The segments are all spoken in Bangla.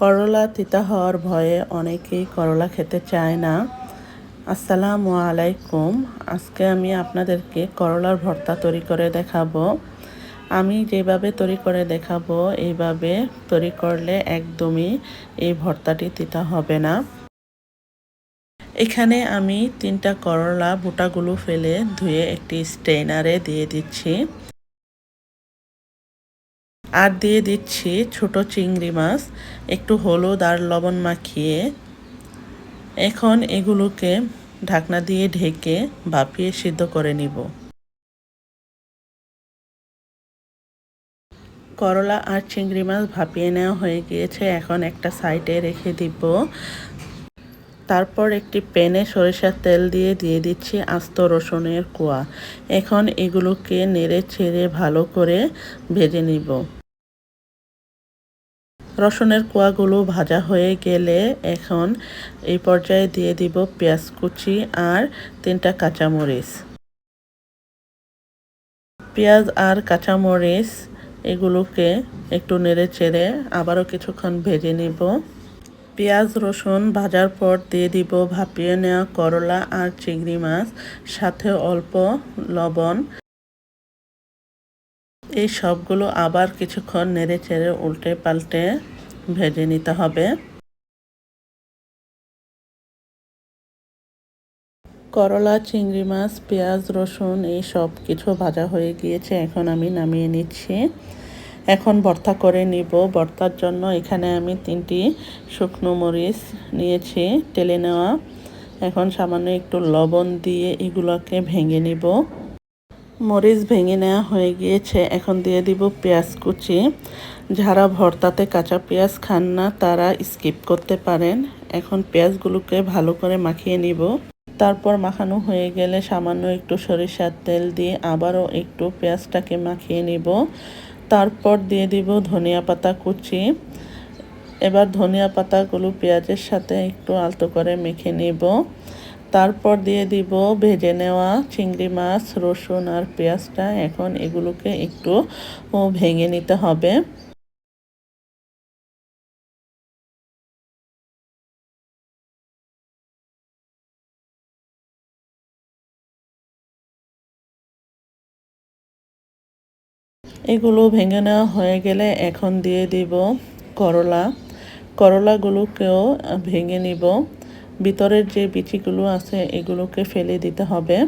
করলা তিতা হওয়ার ভয়ে অনেকেই করলা খেতে চায় না। আসসালামু আলাইকুম। আজকে আমি আপনাদেরকে করলার ভর্তা তৈরি করে দেখাবো। আমি যেভাবে তৈরি করে দেখাবো, এইভাবে তৈরি করলে একদমই এই ভর্তাটি তিতা হবে না। এখানে আমি তিনটা করলা, বুটাগুলো ফেলে ধুয়ে একটি স্টেনারে দিয়ে দিচ্ছি। আর দিয়ে দিচ্ছি ছোট চিংড়ি মাছ, একটু হলুদ আর লবণ মাখিয়ে। এখন এগুলোকে ঢাকনা দিয়ে ঢেকে ভাপিয়ে সিদ্ধ করে নিব। করলা আর চিংড়ি মাছ ভাপিয়ে নেওয়া হয়ে গিয়েছে, এখন একটা সাইডে রেখে দিব। তারপর একটি প্যানে সরিষার তেল দিয়ে দিয়ে দিচ্ছি আস্ত রসুনের কোয়া। এখন এগুলোকে নেড়ে ছেড়ে ভালো করে ভেজে নিব। রসুনের কোয়াগুলো ভাজা হয়ে গেলে এখন এই পর্যায়ে দিয়ে দিব পেঁয়াজ কুচি আর তিনটা কাঁচামরিচ। পেঁয়াজ আর কাঁচামরিচ এগুলোকে একটু নেড়ে চেড়ে আবারও কিছুক্ষণ ভেজে নিব। পেঁয়াজ রসুন ভাজার পর দিয়ে দিব ভাপিয়ে নেওয়া করলা আর চিংড়ি মাছ, সাথে অল্প লবণ। এই সবগুলো আবার কিছুক্ষণ নেড়ে চেড়ে উল্টে পাল্টে ভেজে নিতে হবে। করলা, চিংড়ি মাছ, পেঁয়াজ, রসুন, এই সব কিছু ভাজা হয়ে গিয়েছে। এখন আমি নামিয়ে নিচ্ছি। এখন ভর্তা করে নিব। ভর্তার জন্য এখানে আমি তিনটি শুকনো মরিচ নিয়েছি, তেলে নেওয়া। এখন সামান্য একটু লবণ দিয়ে এগুলোকে ভেঙে নিব। মরিচ ভেঙে নেওয়া হয়ে গিয়েছে। এখন দিয়ে দিব পেঁয়াজ কুচি। যারা ভর্তাতে কাঁচা পেঁয়াজ খান না, তারা স্কিপ করতে পারেন। এখন পেঁয়াজগুলোকে ভালো করে মাখিয়ে নিব। তারপর মাখানো হয়ে গেলে সামান্য একটু সরিষার তেল দিয়ে আবারও একটু পেঁয়াজটাকে মাখিয়ে নিব। তারপর দিয়ে দিব ধনিয়া পাতা কুচি। এবার ধনিয়া পাতাগুলো পেঁয়াজের সাথে একটু আলতো করে মেখে নেব। তারপর দিয়ে দিব ভেজে নেওয়া চিংড়ি মাছ, রসুন আর পেঁয়াজটা। এখন এগুলোকে একটু ভেঙে নিতে হবে। এগুলো ভেঙে নেওয়া হয়ে গেলে এখন দিয়ে দিব করলা। করলাগুলোকেও ভেঙে নিব। ভিতরের যে বিচিগুলো আছে, এগুলোকে ফেলে দিতে হবে।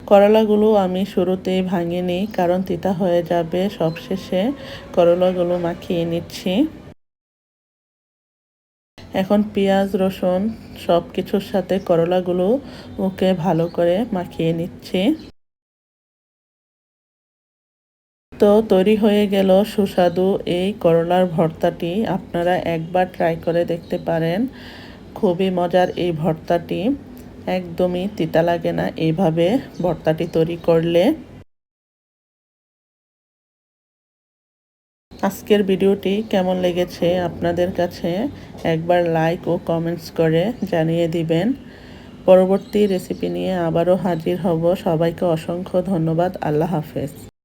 করলাগুলো আমি শুরুতেই ভাঙিয়ে নিই কারণ তিতা হয়ে যাবে সবশেষে। করলাগুলো মাখিয়ে নিচ্ছি। এখন পেঁয়াজ, রসুন সব কিছুর সাথে করলাগুলো ওকে ভালো করে মাখিয়ে নিচ্ছি। তো তৈরি হয়ে গেল সুস্বাদু এই করলার ভর্তাটি। আপনারা একবার ট্রাই করে দেখতে পারেন। খুবই মজার এই ভর্তাটি। একদমই তিতা লাগে না এইভাবে ভর্তাটি তৈরি করলে। আজকের ভিডিওটি কেমন লেগেছে আপনাদের কাছে একবার লাইক ও কমেন্টস করে জানিয়ে দিবেন। পরবর্তী রেসিপি নিয়ে আবারও হাজির হব। সবাইকে অসংখ্য ধন্যবাদ। আল্লাহ হাফেজ।